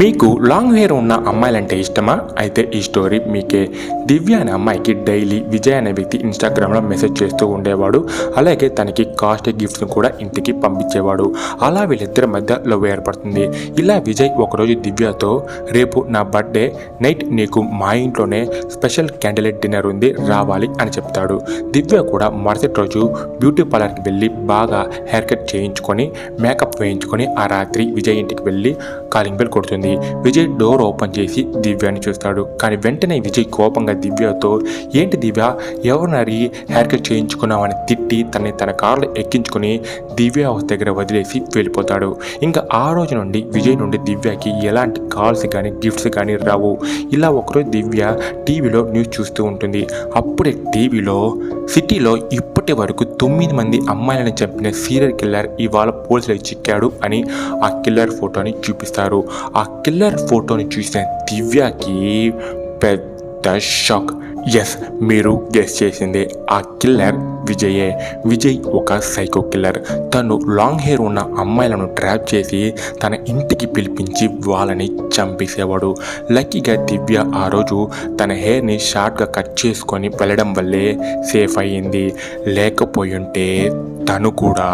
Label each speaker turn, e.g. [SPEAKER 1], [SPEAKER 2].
[SPEAKER 1] మీకు long hair ఉన్న అమ్మాయిలంటే ఇష్టమా? అయితే ఈ స్టోరీ మీకే. దివ్య అనే అమ్మాయికి డైలీ విజయ్ అనే వ్యక్తి ఇన్స్టాగ్రామ్లో మెసేజ్ చేస్తూ ఉండేవాడు. అలాగే తనకి కాస్ట్ గిఫ్ట్స్ను కూడా ఇంటికి పంపించేవాడు. అలా వీళ్ళిద్దరి మధ్య లవ్ ఏర్పడుతుంది ఇలా విజయ్ ఒకరోజు దివ్యతో రేపు నా బర్త్డే నైట్ నీకు మా ఇంట్లోనే స్పెషల్ క్యాండిలైట్ డిన్నర్ ఉంది రావాలి అని చెప్తాడు. దివ్య కూడా మరుసటి రోజు బ్యూటీ పార్లర్కి వెళ్ళి బాగా హెయిర్ కట్ చేయించుకొని మేకప్ వేయించుకొని ఆ రాత్రి విజయ్ ఇంటికి వెళ్ళి కాలింగ్ బెల్ కొడుతుంది. విజయ్ డోర్ ఓపెన్ చేసి దివ్యాని చూస్తాడు. కానీ వెంటనే విజయ్ కోపంగా దివ్యతో ఏంటి దివ్య? ఎవరినరి హెయిర్ కట్ చేయించుకున్నావని తిట్టి తనని తన కారులో ఎక్కించుకుని దివ్య హౌస్ దగ్గర వదిలేసి వెళ్ళిపోతాడు. ఇంకా ఆ రోజు నుండి విజయ్ నుండి దివ్యకి ఎలాంటి కాల్స్ కానీ గిఫ్ట్స్ కానీ రావు. ఇలా ఒకరోజు దివ్య టీవీలో న్యూస్ చూస్తూ ఉంటుంది. అప్పుడే టీవీలో సిటీలో ఇప్పటి వరకు తొమ్మిది మంది అమ్మాయిలను చంపిన సీరియల్ కిల్లర్ ఇవాళ పోలీసులకు చిక్కాడు అని ఆ కిల్లర్ ఫోటోని చూపిస్తారు. ఆ కిల్లర్ ఫోటోని చూసిన దివ్యకి పెద్ద షాక్ ఎస్ మీరు గెస్ చేసింది ఆ కిల్లర్ విజయే విజయ్ ఒక సైకో కిల్లర్ తను లాంగ్ హెయిర్ ఉన్న అమ్మాయిలను ట్రాప్ చేసి తన ఇంటికి పిలిపించి వాళ్ళని చంపేసేవాడు లక్కీగా దివ్య ఆ రోజు తన హెయిర్ని షార్ట్గా కట్ చేసుకొని వెళ్ళడం వల్లే సేఫ్ అయ్యింది లేకపోయుంటే తను కూడా